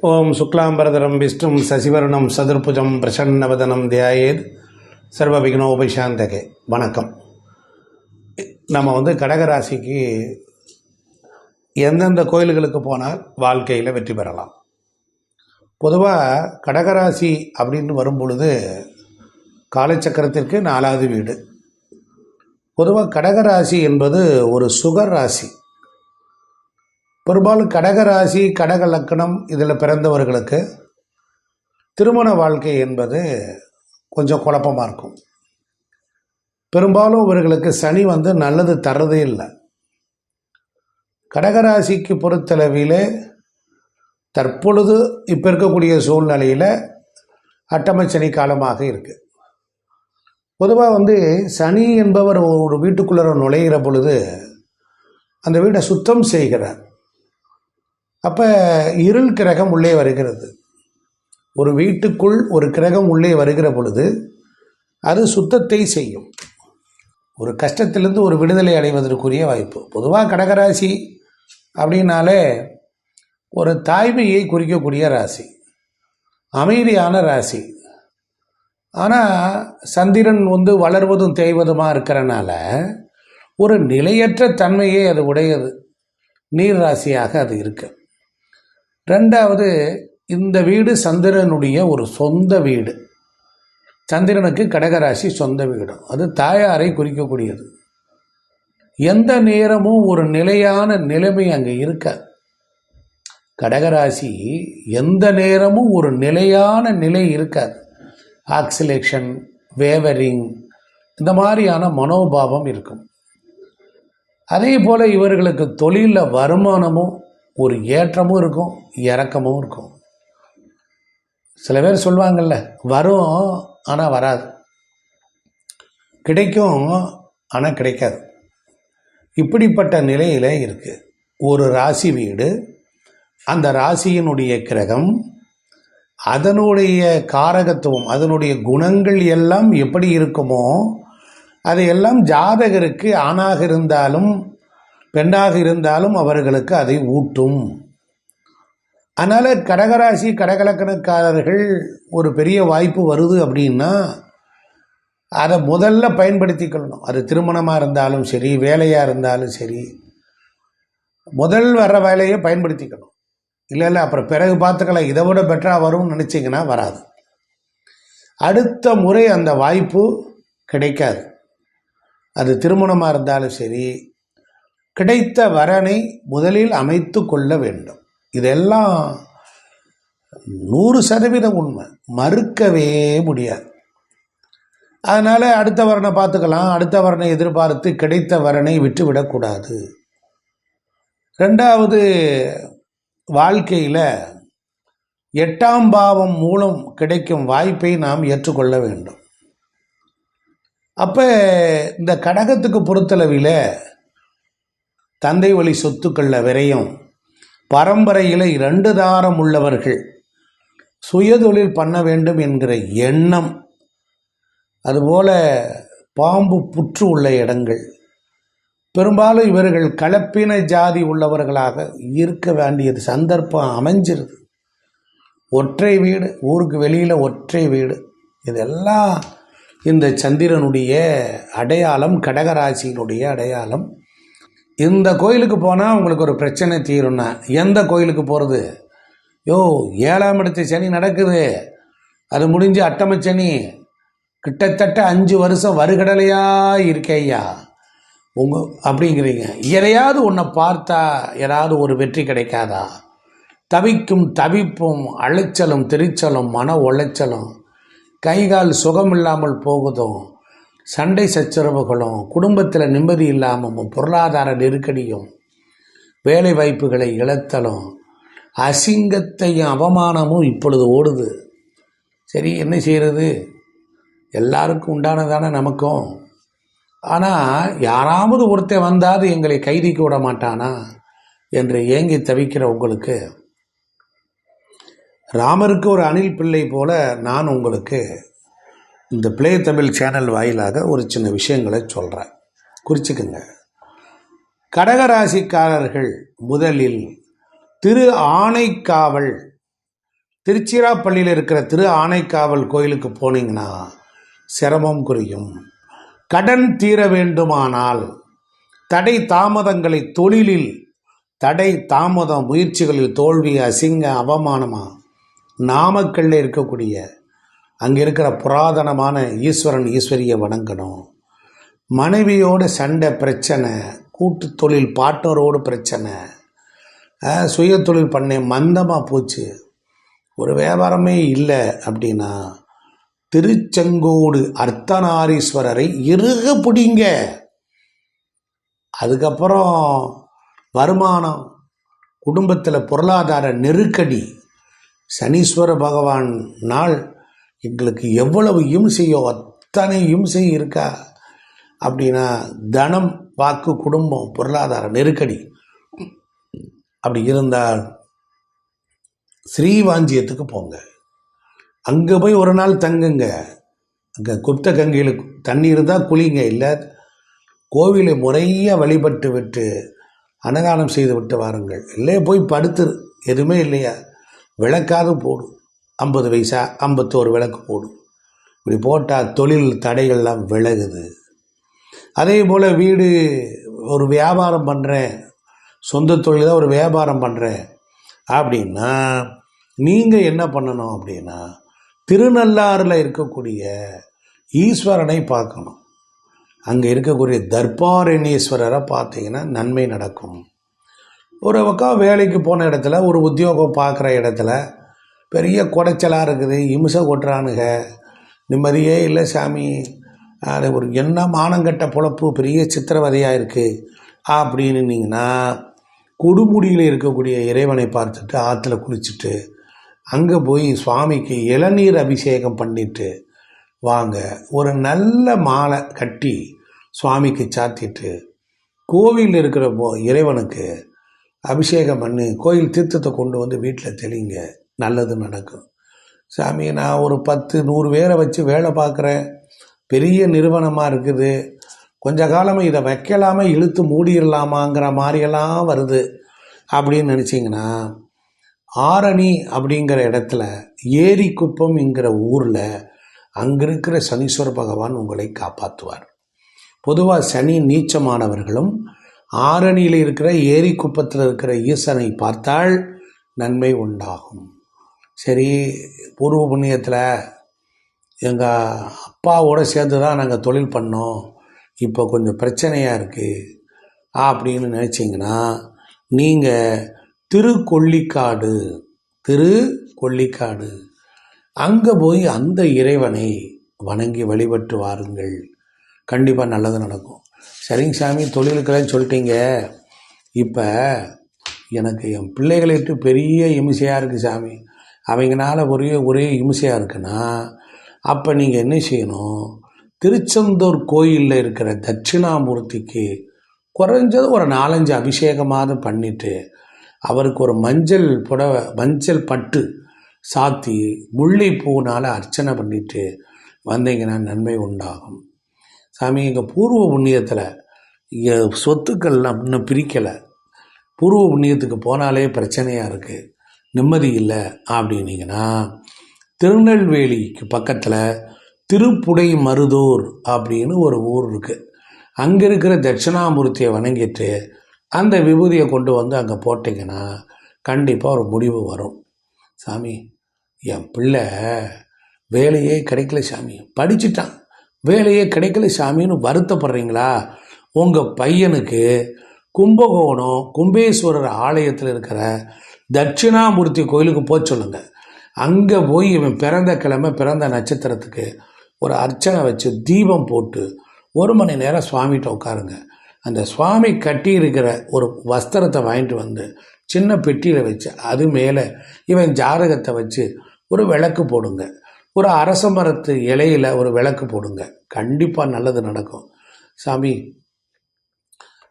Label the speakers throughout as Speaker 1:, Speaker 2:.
Speaker 1: ஓம் சுக்லாம்பரதரம் விஷ்ணும் சசிவர்ணம் சதுர்புஜம் பிரசன்னவதனம் தியாயேத் சர்வ விக்னோபசாந்தகே வணக்கம். நம்ம வந்து கடகராசிக்கு எந்தெந்த கோயில்களுக்கு போனால் வாழ்க்கையில் வெற்றி பெறலாம். பொதுவாக கடகராசி அப்படின்னு வரும் பொழுது காலச்சக்கரத்திற்கு நாலாவது வீடு. பொதுவாக கடகராசி என்பது ஒரு சுகர் ராசி. பெரும்பாலும் கடகராசி கடக லக்கணம் இதில் பிறந்தவர்களுக்கு திருமண வாழ்க்கை என்பது கொஞ்சம் குழப்பமாக இருக்கும். பெரும்பாலும் இவர்களுக்கு சனி வந்து நல்லது தர்றதே இல்லை. கடகராசிக்கு பொறுத்தளவில் தற்பொழுது இப்போ இருக்கக்கூடிய சூழ்நிலையில் அட்டமச்சனி காலமாக இருக்குது பொதுவாக வந்து சனி என்பவர் ஒரு வீட்டுக்குள்ளே நுழைகிற பொழுது அந்த வீட்டை சுத்தம் செய்கிறார். அப்போ இருள் கிரகம் உள்ளே வருகிறது. ஒரு வீட்டுக்குள் ஒரு கிரகம் உள்ளே வருகிற பொழுது அது சுத்தத்தை செய்யும். ஒரு கஷ்டத்திலிருந்து ஒரு விடுதலை அடைவதற்குரிய வாய்ப்பு. பொதுவாக கடகராசி அப்படின்னாலே ஒரு தாய்மையை குறிக்கக்கூடிய ராசி. அமைதியான ராசி. ஆனால் சந்திரன் வந்து வளர்வதும் தேய்வதுமாக இருக்கிறனால ஒரு நிலையற்ற தன்மையே அது உடையது. நீர் ராசியாக அது இருக்குது ரெண்டாவது இந்த வீடு சந்திரனுடைய ஒரு சொந்த வீடு. சந்திரனுக்கு கடகராசி சொந்த வீடு. அது தாயாரை குறிக்கக்கூடியது. எந்த நேரமும் ஒரு நிலையான நிலைமை அங்கே இருக்க கடகராசி எந்த நேரமும் ஒரு நிலையான நிலை இருக்காது. ஆக்சிலேஷன் வேவரிங் இந்த மாதிரியான மனோபாவம் இருக்கும். அதே போல் இவர்களுக்கு தொழிலில் வருமானமும் ஒரு ஏற்றமும் இருக்கும் இறக்கமும் இருக்கும். சில பேர் சொல்லுவாங்கள்ல வரும் ஆனால் வராது. கிடைக்கும் ஆனால் கிடைக்காது. இப்படிப்பட்ட நிலையில் இருக்குது ஒரு ராசி வீடு அந்த ராசியினுடைய கிரகம் அதனுடைய காரகத்துவம் அதனுடைய குணங்கள் எல்லாம் எப்படி இருக்குமோ அதையெல்லாம் ஜாதகருக்கு ஆணாக இருந்தாலும் பெண்ணாக இருந்தாலும் அவர்களுக்கு அதை ஊட்டும். அதனால் கடகராசி கடகலக்கணக்காரர்கள் ஒரு பெரிய வாய்ப்பு வருது அப்படின்னா அதை முதல்ல பயன்படுத்திக்கொள்ளணும். அது திருமணமாக இருந்தாலும் சரி வேலையாக இருந்தாலும் சரி முதல் வர்ற வேலையை பயன்படுத்திக்கணும். இல்லை இல்லை அப்புறம் பிறகு பார்த்துக்கலாம். இதை விட பெட்டராக வரும்னு நினச்சிங்கன்னா வராது. அடுத்த முறை அந்த வாய்ப்பு கிடைக்காது. அது திருமணமாக இருந்தாலும் சரி கிடைத்த வரனை முதலில் அமைத்து கொள்ள வேண்டும். இதெல்லாம் நூறு சதவீதம் உண்மை. மறுக்கவே முடியாது. அதனால் அடுத்த வரனை பார்த்துக்கலாம். அடுத்த வரனை எதிர்பார்த்து கிடைத்த வரனை விட்டுவிடக்கூடாது ரெண்டாவது வாழ்க்கையில் எட்டாம் பாவம் மூலம் கிடைக்கும் வாய்ப்பை நாம் ஏற்றுக்கொள்ள வேண்டும். அப்போ இந்த கடகத்துக்கு பொறுத்தளவில் தந்தை வழி சொத்துக்களில் விரையும். பரம்பரையில் இரண்டு தாரம் உள்ளவர்கள் சுயதொழில் பண்ண வேண்டும் என்கிற எண்ணம். அதுபோல் பாம்பு புற்று உள்ள இடங்கள். பெரும்பாலும் இவர்கள் கலப்பின ஜாதி உள்ளவர்களாக இருக்க வேண்டியது சந்தர்ப்பம் அமைஞ்சிருது. ஒற்றை வீடு ஊருக்கு வெளியில் ஒற்றை வீடு. இதெல்லாம் இந்த சந்திரனுடைய அடையாளம் கடகராசியினுடைய அடையாளம். இந்த கோயிலுக்கு போனால் உங்களுக்கு ஒரு பிரச்சனை தீரும்னா எந்த கோயிலுக்கு போகிறது யோ ஏழாம் இடத்து சனி நடக்குது. அது முடிஞ்சு அட்டம சனி. கிட்டத்தட்ட அஞ்சு வருஷம் வருகடலையாக இருக்கேயா உங்கள் அப்படிங்கிறீங்க. எதையாவது உன்னை பார்த்தா ஏதாவது ஒரு வெற்றி கிடைக்காதா? தவிக்கும் தவிப்பும் அலைச்சலும் திரிச்சலும் மன உளைச்சலும் கைகால் சுகம் இல்லாமல் போகுதும் சண்டை சச்சரவுகளும் குடும்பத்தில் நிம்மதி இல்லாமலும் பொருளாதார நெருக்கடியும் வேலை வாய்ப்புகளை இழத்தலும் அசிங்கத்தையும் அவமானமும் இப்பொழுது ஓடுது. சரி என்ன செய்கிறது எல்லாருக்கும் உண்டானதானே நமக்கும். ஆனால் யாராவது ஒருத்தன் வந்தாது எங்களை கைதிக்கு விட மாட்டானா என்று ஏங்கி தவிக்கிற உங்களுக்கு ராமருக்கு ஒரு அணில் பிள்ளை போல நான் உங்களுக்கு இந்த பிளே தமிழ் சேனல் வாயிலாக ஒரு சின்ன விஷயங்களை சொல்கிறேன் குறிச்சிக்கோங்க. கடகராசிக்காரர்கள் முதலில் திரு ஆணைக்காவல் திருச்சிராப்பள்ளியில் இருக்கிற திரு ஆணைக்காவல் கோயிலுக்கு போனீங்கன்னா சிரமம் குறையும். கடன் தீர வேண்டுமானால் தடை தாமதங்களை தொழிலில் தடை தாமதம் முயற்சிகளில் தோல்வி அசிங்க அவமானமாக நாமக்கல்ல இருக்கக்கூடிய அங்கே இருக்கிற புராதனமான ஈஸ்வரன் ஈஸ்வரியை வணங்கணும். மனைவியோட சண்டை பிரச்சனை கூட்டு தொழில் பார்ட்னரோடு பிரச்சனை சுய தொழில் பண்ணேன் மந்தமாக போச்சு. ஒரு வியாபாரமே இல்லை அப்படின்னா திருச்செங்கோடு அர்த்தநாரீஸ்வரரை இறுக பிடிங்க. அதுக்கப்புறம் வருமானம் குடும்பத்தில் பொருளாதார நெருக்கடி சனீஸ்வர பகவான் நாள் எங்களுக்கு எவ்வளவு இம்சையோ அத்தனை இம்சை இருக்கா? அப்படின்னா தனம் வாக்கு குடும்பம் பொருளாதார நெருக்கடி. அப்படி இருந்தால் ஸ்ரீவாஞ்சியத்துக்கு போங்க. அங்கே போய் ஒரு நாள் தங்குங்க. அங்கே குப்த கங்கையில் தண்ணி இருந்தால் குளிங்க. இல்லை கோவிலை முறையாக வழிபட்டு விட்டு அன்னதானம் செய்து விட்டு வாருங்கள். இல்லை போய் படுத்துரு எதுவுமே இல்லையா? விளக்காது போடும். ஐம்பது வயசா ஐம்பத்தோரு விளக்கு போடும். இப்படி போட்டால் தொழில் தடைகள்லாம் விலகுது. அதே போல் வீடு ஒரு வியாபாரம் பண்ணுறேன் சொந்த தொழில் தான் ஒரு வியாபாரம் பண்ணுறேன் அப்படின்னா நீங்கள் என்ன பண்ணணும் அப்படின்னா திருநள்ளாறில் இருக்கக்கூடிய ஈஸ்வரனை பார்க்கணும். அங்கே இருக்கக்கூடிய தர்பாரணீஸ்வரரை பார்த்தீங்கன்னா நன்மை நடக்கும். ஒரு பக்கம் வேலைக்கு போன இடத்துல ஒரு உத்தியோகம் பார்க்குற இடத்துல பெரிய குடைச்சலாக இருக்குது. இம்சை கொட்டுறானுங்க நிம்மதியே இல்லை சாமி. அது ஒரு என்ன மானங்கட்ட பொழப்பு. பெரிய சித்திரவதையாக இருக்குது அப்படின்னிங்கன்னா கொடுமுடியில் இருக்கக்கூடிய இறைவனை பார்த்துட்டு ஆற்றுல குளிச்சுட்டு அங்கே போய் சுவாமிக்கு இளநீர் அபிஷேகம் பண்ணிட்டு வாங்க. ஒரு நல்ல மாலை கட்டி சுவாமிக்கு சாத்திட்டு கோவிலில் இருக்கிற போ இறைவனுக்கு அபிஷேகம் பண்ணி கோயில் தீர்த்தத்தை கொண்டு வந்து வீட்டில் தெளிங்க. நல்லது நடக்கும். சாமி நான் ஒரு பத்து நூறு பேரை வச்சு வேலை பார்க்குறேன். பெரிய நிறுவனமாக இருக்குது. கொஞ்ச காலமாக இதை வைக்கலாமா இழுத்து மூடிடலாமாங்கிற மாதிரியெல்லாம் வருது. அப்படின்னு நினச்சிங்கன்னா ஆரணி அப்படிங்கிற இடத்துல ஏரிக்குப்பம்ங்கிற ஊரில் அங்கே இருக்கிற சனீஸ்வர பகவான் உங்களை காப்பாற்றுவார் பொதுவாக சனி நீச்சமானவர்களும் ஆரணியில் இருக்கிற ஏரிக்குப்பத்தில் இருக்கிற ஈசனை பார்த்தால் நன்மை உண்டாகும். சரி பூர்வ புண்ணியத்தில் எங்கள் அப்பாவோட சேர்ந்து தான் நாங்கள் தொழில் பண்ணோம். இப்போ கொஞ்சம் பிரச்சனையாக இருக்குது அப்படின்னு நினச்சிங்கன்னா நீங்கள் திருக்கொள்ளிக்காடு திரு கொள்ளிக்காடு அங்கே போய் அந்த இறைவனை வணங்கி வழிபட்டு வாருங்கள். கண்டிப்பாக நல்லது நடக்கும். சரிங்க சாமி தொழிலுக்கிறேன்னு சொல்லிட்டீங்க. இப்போ எனக்கு என் பிள்ளைகளிட்டு பெரிய இமிசையாக இருக்குது சாமி. அவங்களால ஒரே ஒரே இம்சையாக இருக்குன்னா அப்போ நீங்கள் என்ன செய்யணும்? திருச்செந்தூர் கோயிலில் இருக்கிற தட்சிணாமூர்த்திக்கு குறைஞ்சது ஒரு நாலஞ்சு அபிஷேகமாவது பண்ணிவிட்டு அவருக்கு ஒரு மஞ்சள் புடவை மஞ்சள் பட்டு சாத்தி முல்லைப்பூனால் அர்ச்சனை பண்ணிவிட்டு வந்தீங்கன்னா நன்மை உண்டாகும். சாமி எங்கள் பூர்வ புண்ணியத்தில் இங்கே சொத்துக்கள்லாம் இன்னும் பிரிக்கலை. பூர்வ புண்ணியத்துக்கு போனாலே பிரச்சனையாக இருக்குது நிம்மதி இல்லை அப்படின்னீங்கன்னா திருநெல்வேலிக்கு பக்கத்தில் திருப்புடை மருதூர் அப்படின்னு ஒரு ஊர் இருக்குது அங்கே இருக்கிற தட்சிணாமூர்த்தியை வணங்கிட்டு அந்த விபூதியை கொண்டு வந்து அங்கே போட்டிங்கன்னா கண்டிப்பாக ஒரு முடிவு வரும். சாமி என் பிள்ளை வேலையே கிடைக்கல சாமி. படிச்சுட்டான். வேலையே கிடைக்கல சாமின்னு வருத்தப்படுறீங்களா? உங்கள் பையனுக்கு கும்பகோணம் கும்பேஸ்வரர் ஆலயத்தில் இருக்கிற தட்சிணாமூர்த்தி கோயிலுக்கு போக சொல்லுங்க. அங்கே போய் இவன் பிறந்த கிழமை பிறந்த நட்சத்திரத்துக்கு ஒரு அர்ச்சனை வச்சு தீபம் போட்டு ஒரு மணி நேரம் சுவாமிகிட்ட உட்காருங்க. அந்த சுவாமி கட்டி இருக்கிற ஒரு வஸ்திரத்தை வாங்கிட்டு வந்து சின்ன பெட்டியில் வச்சு அது மேலே இவன் ஜாதகத்தை வச்சு ஒரு விளக்கு போடுங்க. ஒரு அரச மரத்து இலையில் ஒரு விளக்கு போடுங்க. கண்டிப்பாக நல்லது நடக்கும். சாமி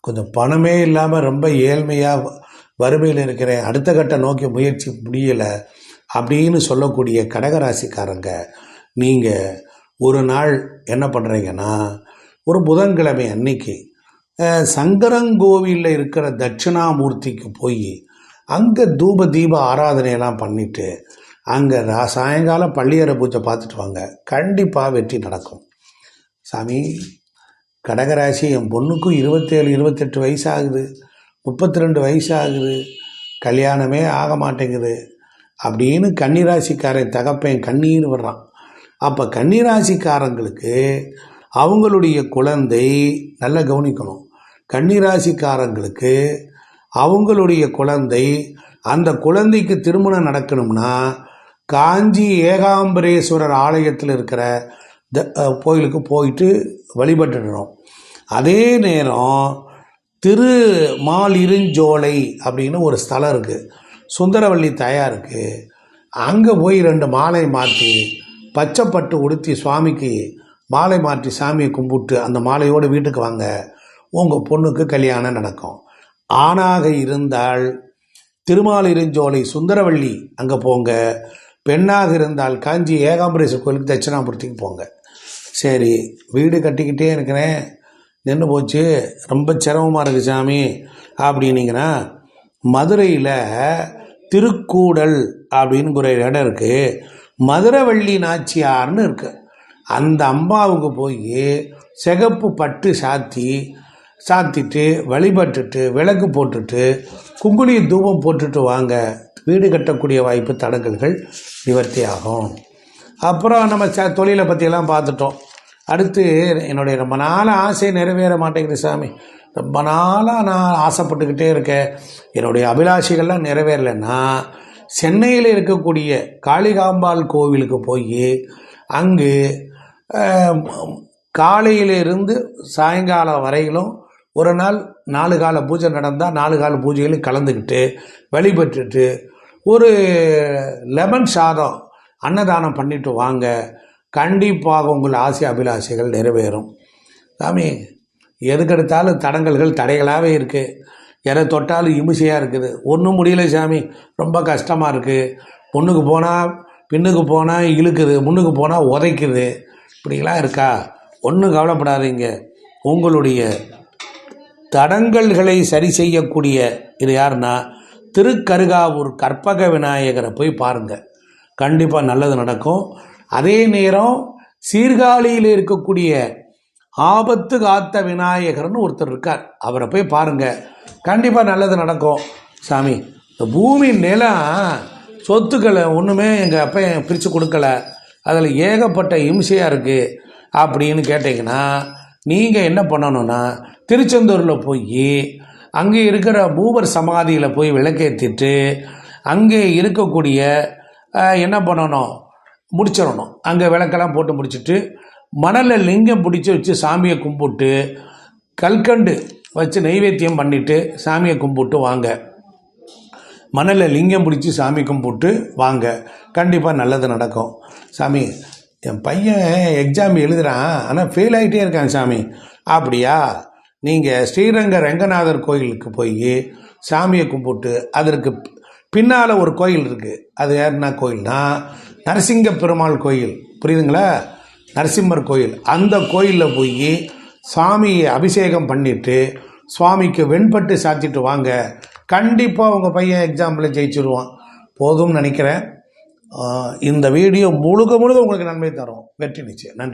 Speaker 1: கொஞ்சம் பணமே இல்லாமல் ரொம்ப ஏழ்மையாக வறுமையில் இருக்கிறேன் அடுத்த கட்ட நோக்கி முயற்சி முடியலை அப்படின்னு சொல்லக்கூடிய கடகராசிக்காரங்க நீங்கள் ஒரு நாள் என்ன பண்ணுறீங்கன்னா ஒரு புதன்கிழமை அன்னைக்கு சங்கரங்கோவிலில் இருக்கிற தட்சிணாமூர்த்திக்கு போய் அங்கே தூப தீப ஆராதனையெல்லாம் பண்ணிவிட்டு அங்கே சாயங்காலம் பள்ளியறை பூஜை பார்த்துட்டு வாங்க. கண்டிப்பாக வெற்றி நடக்கும். சாமி கடகராசி என் பொண்ணுக்கும் இருபத்தேழு இருபத்தெட்டு வயசு ஆகுது. முப்பத்தி ரெண்டு வயசு ஆகுது கல்யாணமே ஆக மாட்டேங்குது. அப்படின்னு கன்னிராசிக்காரன் தகப்பேன் கண்ணீர் விடுறான். அப்போ கன்னிராசிக்காரங்களுக்கு அவங்களுடைய குழந்தை நல்லா கவனிக்கணும். கன்னிராசிக்காரங்களுக்கு அவங்களுடைய குழந்தை அந்த குழந்தைக்கு திருமணம் நடக்கணும்னா காஞ்சி ஏகாம்பரேஸ்வரர் ஆலயத்தில் இருக்கிற த கோயிலுக்கு போயிட்டு வழிபட்டுடுறோம் அதே நேரம் திரு மாலிருஞ்சோலை அப்படின்னு ஒரு ஸ்தலம் இருக்குது சுந்தரவள்ளி தயாருக்கு அங்கே போய் ரெண்டு மாலை மாற்றி பச்சைப்பட்டு உடுத்தி சுவாமிக்கு மாலை மாற்றி சாமியை கும்பிட்டு அந்த மாலையோடு வீட்டுக்கு வாங்க. உங்கள் பொண்ணுக்கு கல்யாணம் நடக்கும். ஆணாக இருந்தால் திருமாலிருஞ்சோலை சுந்தரவள்ளி அங்கே போங்க. பெண்ணாக இருந்தால் காஞ்சி ஏகாம்பரேஸ்வரர் கோயிலுக்கு தட்சிணாமூர்த்திக்கு போங்க. சரி வீடு கட்டிக்கிட்டே இருக்கிறேன். நின்று போச்சு. ரொம்ப சிரமமாக இருக்குது சாமி அப்படின்னீங்கன்னா மதுரையில் திருக்கூடல் அப்படின்னு ஒரு இடம் இருக்குது மதுரவள்ளி நாச்சியார்னு இருக்கு. அந்த அம்மாவுக்கு போய் சிகப்பு பட்டு சாத்தி சாத்திட்டு வழிபட்டுட்டு விளக்கு போட்டுட்டு குங்குளி தூபம் போட்டுட்டு வாங்க. வீடு கட்டக்கூடிய வாய்ப்பு தடங்கல்கள் நிவர்த்தி ஆகும் அப்புறம் நம்ம ச தொழிலை பற்றியெல்லாம் பார்த்துட்டோம். அடுத்து என்னுடைய ரொம்ப நாள் ஆசை நிறைவேற மாட்டேங்குது சாமி. ரொம்ப நாளாக நான் ஆசைப்பட்டுக்கிட்டே இருக்கேன். என்னுடைய அபிலாஷைகள்லாம் நிறைவேறலைன்னா சென்னையில் இருக்கக்கூடிய காளிகாம்பாள் கோவிலுக்கு போய் அங்கு காலையிலிருந்து சாயங்காலம் வரையிலும் ஒரு நாள் நாலு கால பூஜை நடந்தால் நாலு கால பூஜைகளையும் கலந்துக்கிட்டு வழிபட்டுட்டு ஒரு லெமன் சாதம் அன்னதானம் பண்ணிட்டு வாங்க. கண்டிப்பாக உங்கள் ஆசை அபிலாஷைகள் நிறைவேறும். சாமி எதுக்கெடுத்தாலும் தடங்கல்கள் தடைகளாகவே இருக்குது எதை தொட்டாலும் இமிசையாக இருக்குது. ஒன்றும் முடியல சாமி. ரொம்ப கஷ்டமாக இருக்குது பொண்ணுக்கு போனால் பின்னுக்கு போனால் இழுக்குது. முன்னுக்கு போனால் உதைக்குது. இப்படிலாம் இருக்கா? ஒன்றும் கவலைப்படாதீங்க. உங்களுடைய தடங்கல்களை சரி செய்யக்கூடிய இது யாருன்னா திருக்கருகாவூர் கற்பக விநாயகரை போய் பாருங்கள் கண்டிப்பாக நல்லது நடக்கும். அதே நேரம் சீர்காழியில் இருக்கக்கூடிய ஆபத்து காத்த விநாயகர்னு ஒருத்தர் இருக்கார். அவரை போய் பாருங்கள் கண்டிப்பாக நல்லது நடக்கும். சாமி இந்த பூமி நிலம் சொத்துக்களை ஒன்றுமே எங்கள் அப்பா பிரித்து கொடுக்கல. அதில் ஏகப்பட்ட இம்சையாக இருக்குது அப்படின்னு கேட்டிங்கன்னா நீங்கள் என்ன பண்ணணும்னா திருச்செந்தூரில் போய் அங்கே இருக்கிற பூவர் சமாதியில் போய் விளக்கேற்றிட்டு அங்கே இருக்கக்கூடிய என்ன பண்ணணும்? முடிச்சிடணும். அங்கே விளக்கெல்லாம் போட்டு முடிச்சுட்டு மணலில் லிங்கம் பிடிச்சி வச்சு சாமியை கும்பிட்டு கல்கண்டு வச்சு நைவேத்தியம் பண்ணிவிட்டு சாமியை கும்பிட்டு வாங்க. மணலில் லிங்கம் பிடிச்சி சாமி கும்பிட்டு வாங்க. கண்டிப்பாக நல்லது நடக்கும். சாமி என் பையன் எக்ஸாம் எழுதுகிறான் ஆனால் ஃபெயில் ஆகிட்டே இருக்கான் சாமி. அப்படியா? நீங்கள் ஸ்ரீரங்க ரங்கநாதர் கோயிலுக்கு போய் சாமியை கும்பிட்டு அதற்கு பின்னால் ஒரு கோயில் இருக்குது அது என்ன கோயில்னா நரசிங்க பெருமாள் கோயில். புரியுதுங்களா? நரசிம்மர் கோயில். அந்த கோயிலில் போய் சாமியை அபிஷேகம் பண்ணிவிட்டு சுவாமிக்கு வெண்பட்டு சாத்திட்டு வாங்க. கண்டிப்பாக உங்கள் பையன் எக்ஸாம்பிளில் ஜெயிச்சிருவான். போதும்னு நினைக்கிறேன். இந்த வீடியோ முழுக்க முழுக்க உங்களுக்கு நன்மை தரும். வெற்றி நிச்சயம். நன்றி.